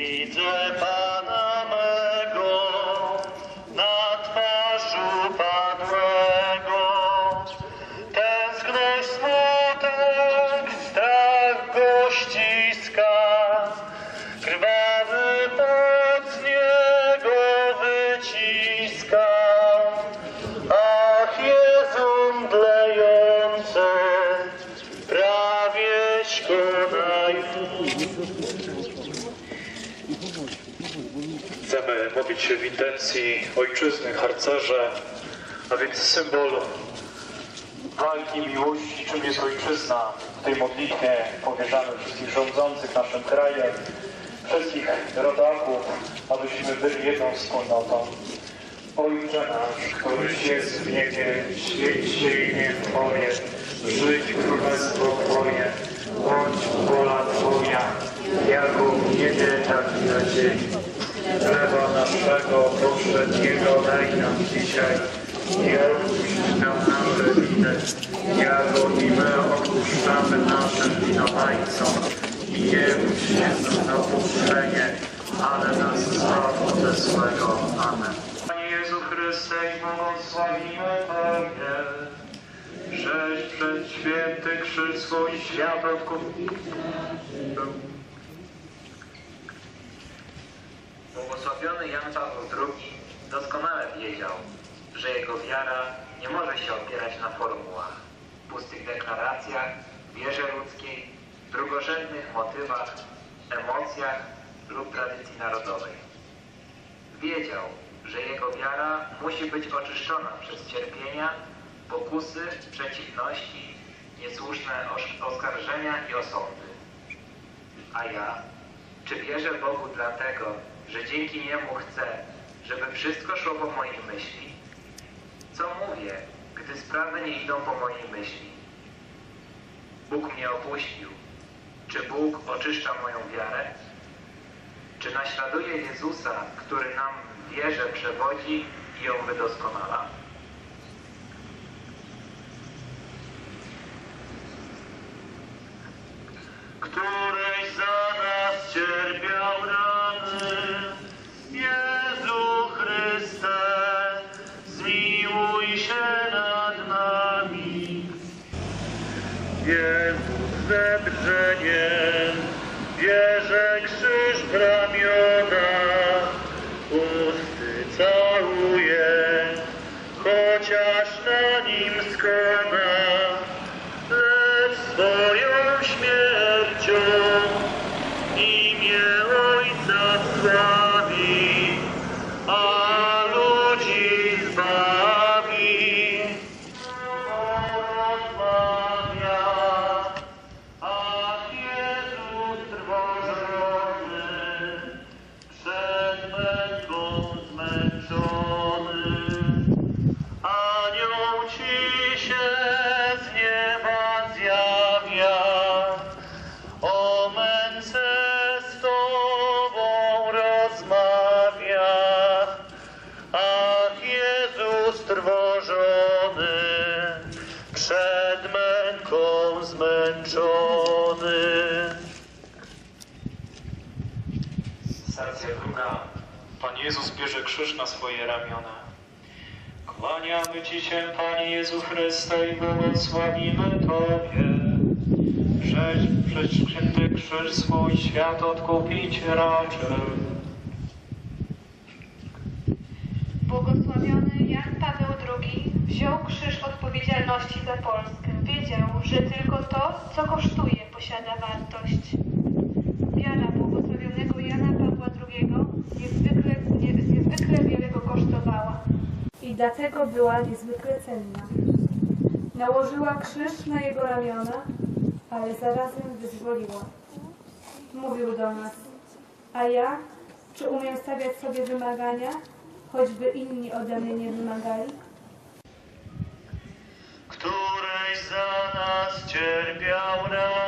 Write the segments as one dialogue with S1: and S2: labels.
S1: Widzę intencji ojczyzny, harcerze, a więc symbol walki miłości, czym jest ojczyzna. W tej modlitwie powierzamy wszystkich rządzących naszym krajem, wszystkich rodaków, abyśmy byli jedną wspólnotą. Ojcze nasz, któryś jest w niebie, świeć się imię Twoje, żyć królestwo Twoje, bądź wola Twoja, jako w niebie, tak i na ziemi. Chleba naszego powszedniego daj nam dzisiaj i odpuść nam nasze winy, jako i my odpuszczamy naszym winowajcom. I nie wódź się na pokuszenie, ale nas zbaw ode złego. Amen. Panie Jezu Chryste, i błogosławimy Tobie, żeś przed święty krzyż swój świat odkupił.
S2: Błogosławiony Jan Paweł II doskonale wiedział, że jego wiara nie może się opierać na formułach, pustych deklaracjach, wierze ludzkiej, drugorzędnych motywach, emocjach lub tradycji narodowej. Wiedział, że jego wiara musi być oczyszczona przez cierpienia, pokusy, przeciwności, niesłuszne oskarżenia i osądy. A ja, czy wierzę Bogu dlatego, że dzięki Niemu chcę, żeby wszystko szło po mojej myśli? Co mówię, gdy sprawy nie idą po mojej myśli? Bóg mnie opuścił. Czy Bóg oczyszcza moją wiarę? Czy naśladuję Jezusa, który nam wierze przewodzi i ją wydoskonala?
S3: któreś Jezus zebrzenie, bierze krzyż w Jezus
S1: bierze krzyż na swoje ramiona. Kłaniamy Ci się, Panie Jezu Chryste, i błogosławimy Tobie, żeś przez święty krzyż swój świat odkupić raczył.
S4: Błogosławiony Jan Paweł II wziął krzyż odpowiedzialności za Polskę. Wiedział, że tylko to, co kosztuje, posiada wartość. Wiara błogosławionego Jana Pawła II niezwykle, nie, niezwykle wiele go kosztowała. I dlatego była niezwykle cenna. Nałożyła krzyż na jego ramiona, ale zarazem wyzwoliła. Mówił do nas, a ja, czy umiem stawiać sobie wymagania, choćby inni ode mnie nie wymagali?
S3: któreś za nas cierpiał rany.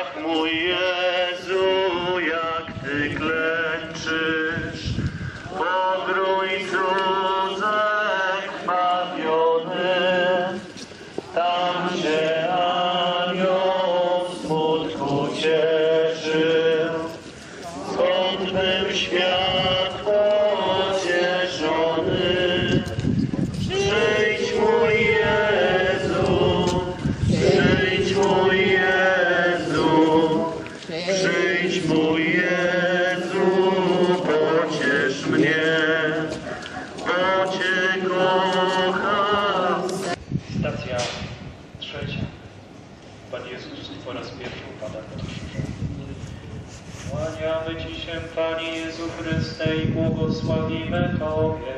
S3: Ach mój Jezu, jak Ty klęczysz, się,
S1: Panie Jezu Chryste, i błogosławimy Tobie.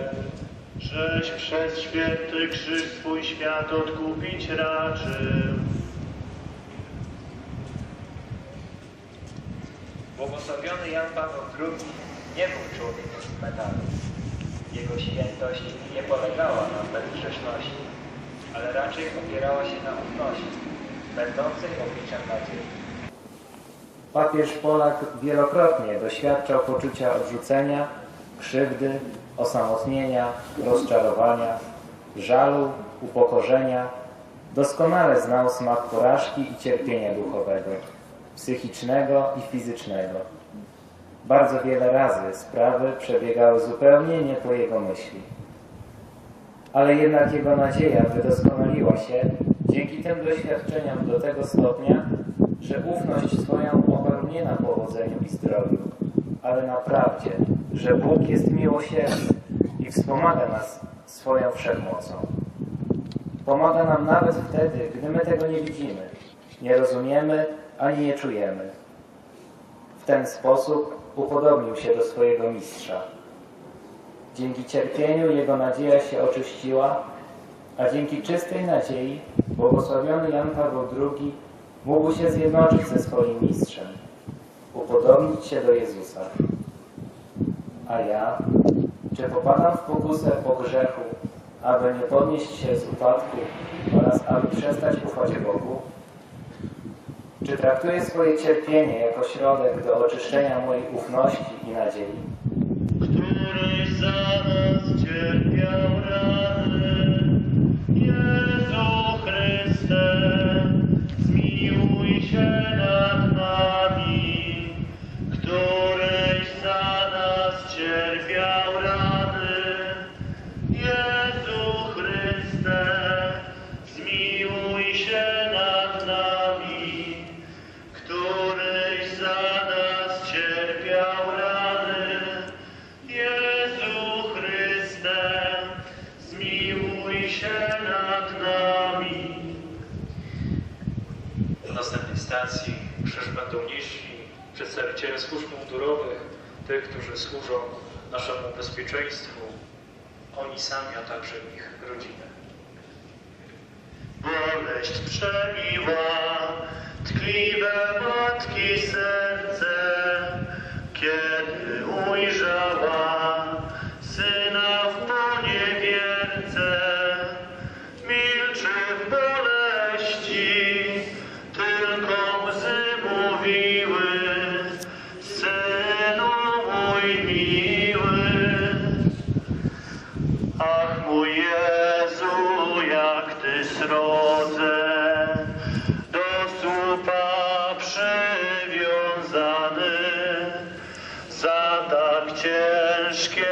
S3: Żeś przez święty krzyż swój świat odkupić raczył.
S5: Błogosławiony Jan Paweł II nie był człowiekiem z metalu. Jego świętość nie polegała na bezgrzeszności, ale raczej opierała się na ufności, będącej obliczem nadziei.
S2: Papież Polak wielokrotnie doświadczał poczucia odrzucenia, krzywdy, osamotnienia, rozczarowania, żalu, upokorzenia. Doskonale znał smak porażki i cierpienia duchowego, psychicznego i fizycznego. Bardzo wiele razy sprawy przebiegały zupełnie nie po jego myśli. Ale jednak jego nadzieja wydoskonaliła się dzięki tym doświadczeniom do tego stopnia, że ufność swoją nie na powodzeniu i zdrowiu, ale na prawdzie, że Bóg jest miłosierny i wspomaga nas swoją wszechmocą. Pomaga nam nawet wtedy, gdy my tego nie widzimy, nie rozumiemy ani nie czujemy. W ten sposób upodobnił się do swojego mistrza. Dzięki cierpieniu jego nadzieja się oczyściła, a dzięki czystej nadziei błogosławiony Jan Paweł II mógł się zjednoczyć ze swoim mistrzem, upodobnić się do Jezusa. A ja, czy popadam w pokusę po grzechu, aby nie podnieść się z upadku oraz aby przestać ufać Bogu? Czy traktuję swoje cierpienie jako środek do oczyszczenia mojej ufności i nadziei?
S3: któryś za
S1: tych, którzy służą naszemu bezpieczeństwu, oni sami, a także ich rodziny.
S3: Boleść przemiła, tkliwe matki serce, kiedy ujrzała ciężkie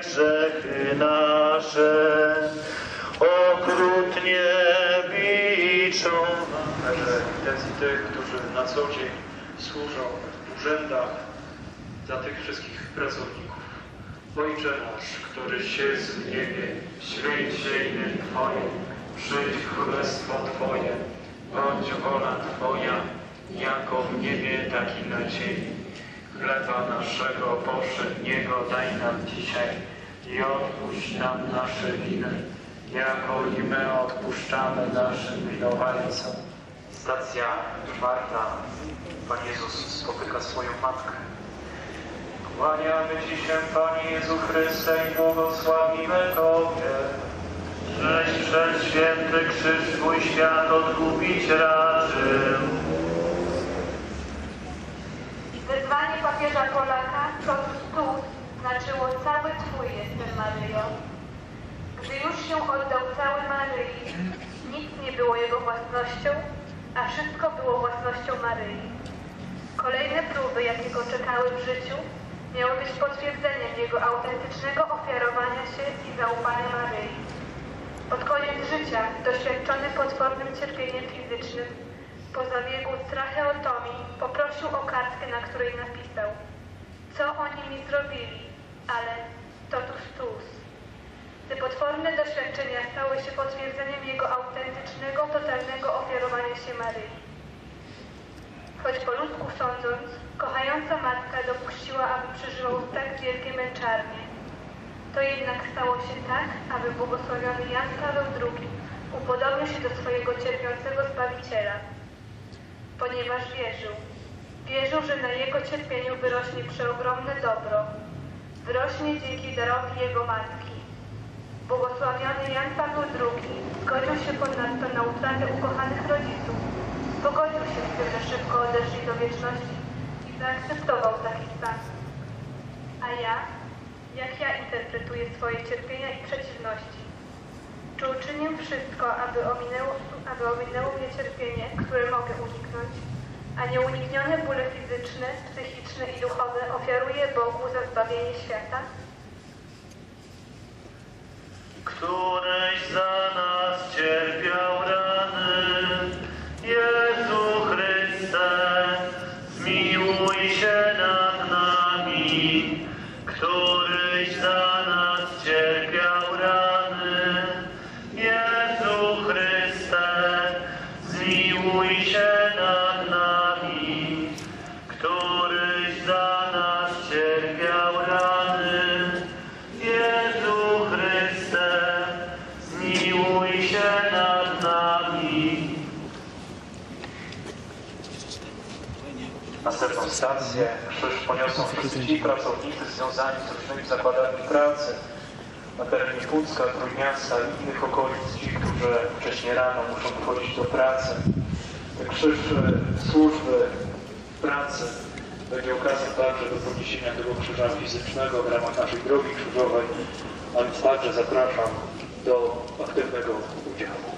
S3: grzechy nasze, okrutnie biczą.
S1: Także intencji tych, którzy na co dzień służą w urzędach, za tych wszystkich pracowników. Ojcze nasz, któryś jest w niebie, święć się imię Twoje, przyjdź królestwo Twoje, bądź wola Twoja, jako w niebie, tak i na ziemi. Chleba naszego powszedniego daj nam dzisiaj i odpuść nam nasze winy, jako i my odpuszczamy naszym winowajcom. Stacja czwarta. Pan Jezus spotyka swoją matkę. Kłaniamy Ci się, Panie Jezu Chryste, i błogosławimy Tobie.
S3: Żeś przez święty krzyż swój świat odkupić raczył.
S4: papieża Polaka totus tuus znaczyło cały Twój jestem Maryjo. Gdy już się oddał cały Maryi, nic nie było jego własnością, a wszystko było własnością Maryi. Kolejne próby, jakie go czekały w życiu, miały być potwierdzeniem jego autentycznego ofiarowania się i zaufania Maryi. Pod koniec życia, doświadczony potwornym cierpieniem fizycznym, po zabiegu tracheotomii, poprosił o kartkę, na której napisał Co oni mi zrobili, ale totus tuus. Te potworne doświadczenia stały się potwierdzeniem jego autentycznego, totalnego ofiarowania się Maryi. Choć po ludzku sądząc, kochająca matka dopuściła, aby przeżywał tak wielkie męczarnie. To jednak stało się tak, aby błogosławiony Jan Paweł II upodobnił się do swojego cierpiącego Zbawiciela, ponieważ wierzył. Wierzył, że na jego cierpieniu wyrośnie przeogromne dobro. Wyrośnie dzięki darowi jego matki. Błogosławiony Jan Paweł II zgodził się ponadto na utratę ukochanych rodziców. Pogodził się z tym, że szybko odeszli do wieczności i zaakceptował taki stan. A ja? Jak ja interpretuję swoje cierpienia i przeciwności? Czy uczynię wszystko, aby ominęło, aby ominęło mnie cierpienie, które mogę uniknąć, a nieuniknione bóle fizyczne, psychiczne i duchowe ofiaruję Bogu za zbawienie świata?
S3: Któryś za nas cierpiał
S1: poniosą wszyscy ci pracownicy związani z różnymi zakładami pracy na terenie Pucka, Trójmiasta i innych okolic, ci, którzy wcześniej rano muszą wychodzić do pracy. Ten krzyż e, służby pracy będzie okazją także do podniesienia tego krzyża fizycznego w ramach naszej drogi krzyżowej, a więc także zapraszam do aktywnego udziału.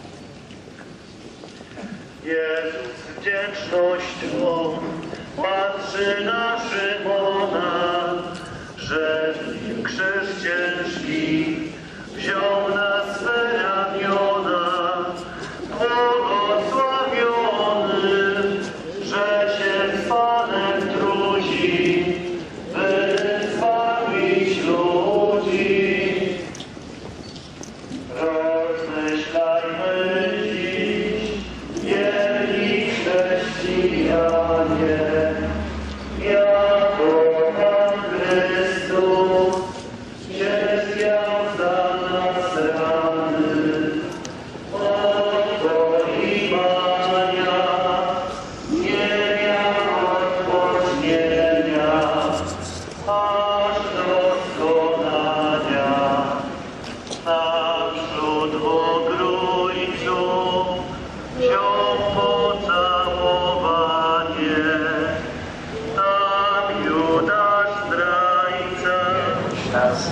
S3: Jezus wdzięcznością patrzy na Szymona, że krzyż ciężki wziął na swe ramiona. Błogosławiony,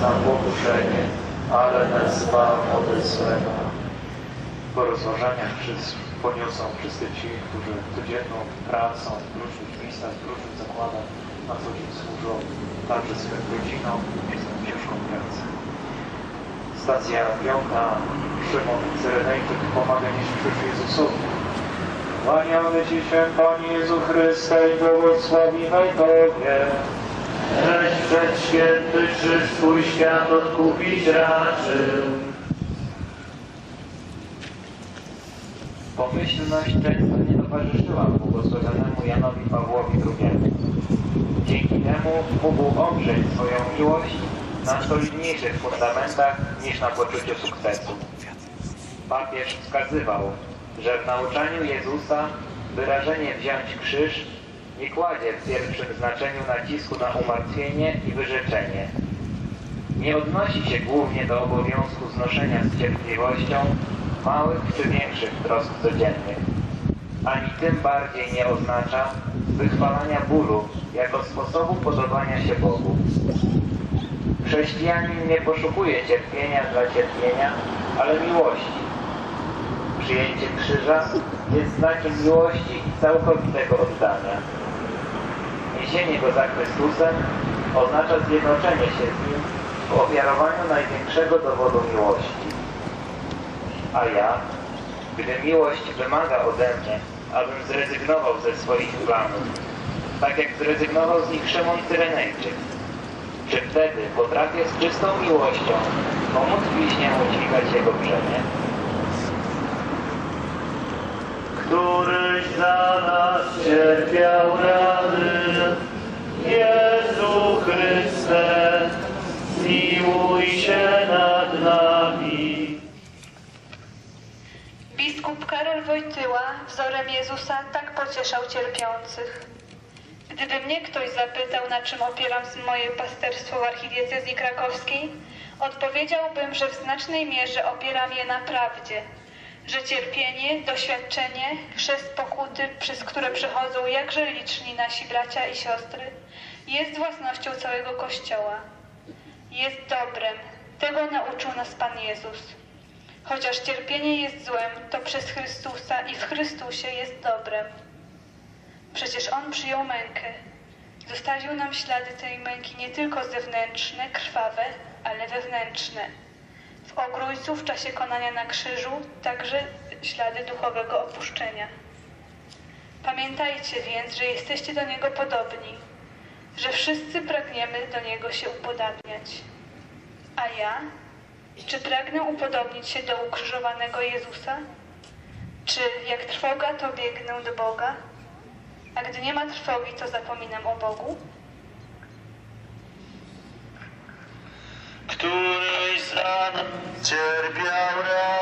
S3: nas
S1: na pokuszenie, ale nas zbaw od złego. Po rozważaniach przez, poniosą wszyscy ci, którzy codzienną pracą w różnych miejscach, w różnych zakładach na co dzień służą także swoim rodzinom i tą ciężką pracę. Stacja piąta, Szymon Cyrenejczyk pomaga nieść krzyż Jezusowi. Kłaniamy Ci się, Panie Jezu Chryste, i błogosławimy Tobie.
S3: Przed święty krzyż swój świat odkupić raczył.
S2: Pomyślność często nie towarzyszyła błogosławionemu Janowi Pawłowi II. Dzięki temu mógł oprzeć swoją miłość na solidniejszych fundamentach niż na poczuciu sukcesu. Papież wskazywał, że w nauczaniu Jezusa wyrażenie wziąć krzyż nie kładzie w pierwszym znaczeniu nacisku na umartwienie i wyrzeczenie. Nie odnosi się głównie do obowiązku znoszenia z cierpliwością małych czy większych trosk codziennych, ani tym bardziej nie oznacza, wychwalania bólu jako sposobu podobania się Bogu. Chrześcijanin nie poszukuje cierpienia dla cierpienia, ale miłości. Przyjęcie krzyża jest znakiem miłości i całkowitego oddania. Niesienie go za Chrystusem oznacza zjednoczenie się z Nim w ofiarowaniu największego dowodu miłości. A ja, gdy miłość wymaga ode mnie, abym zrezygnował ze swoich planów, tak jak zrezygnował z nich Szymon Cyrenejczyk, czy wtedy potrafię z czystą miłością pomóc bliźniemu dźwigać jego brzemię?
S3: któryś za nas cierpiał rany.
S4: Wojtyła wzorem Jezusa tak pocieszał cierpiących. Gdyby mnie ktoś zapytał, na czym opieram moje pasterstwo w archidiecezji krakowskiej, odpowiedziałbym, że w znacznej mierze opieram je na prawdzie, że cierpienie, doświadczenie, chrzest pokuty, przez które przechodzą jakże liczni nasi bracia i siostry, jest własnością całego Kościoła. Jest dobrem. Tego nauczył nas Pan Jezus. Chociaż cierpienie jest złem, to przez Chrystusa i w Chrystusie jest dobrem. Przecież On przyjął mękę. Zostawił nam ślady tej męki nie tylko zewnętrzne, krwawe, ale wewnętrzne. W ogrójcu w czasie konania na krzyżu także ślady duchowego opuszczenia. Pamiętajcie więc, że jesteście do Niego podobni, że wszyscy pragniemy do Niego się upodabniać. A ja? Czy pragnę upodobnić się do ukrzyżowanego Jezusa? Czy jak trwoga, to biegnę do Boga? A gdy nie ma trwogi, to zapominam o Bogu?
S3: któryś za nas cierpiał rany.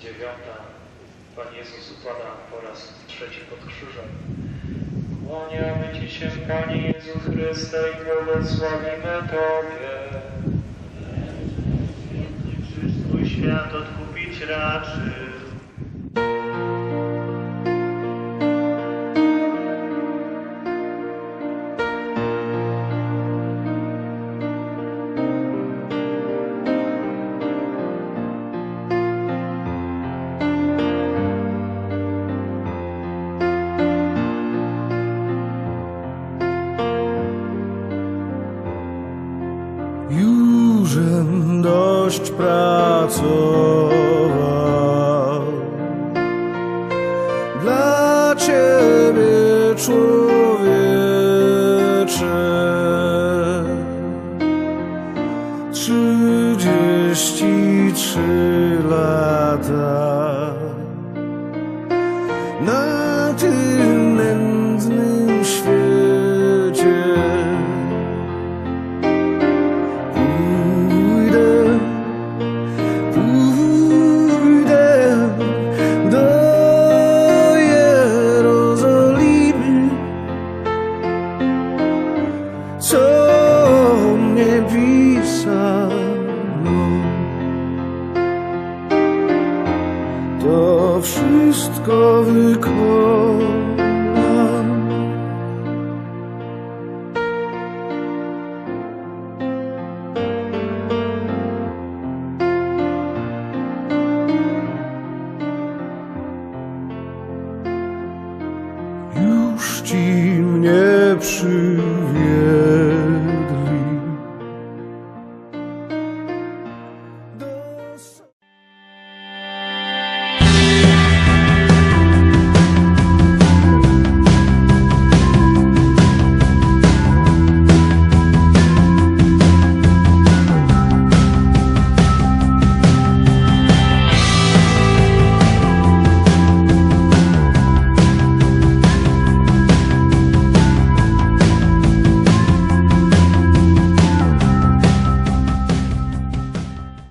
S1: dziewiąta. Pan Jezus upada po raz trzeci pod krzyżem. Kłaniamy Ci się, Panie Jezu Chryste, i błogosławimy Tobie.
S3: Twój świat odkupić raczył.
S6: już ci mnie przywieźć.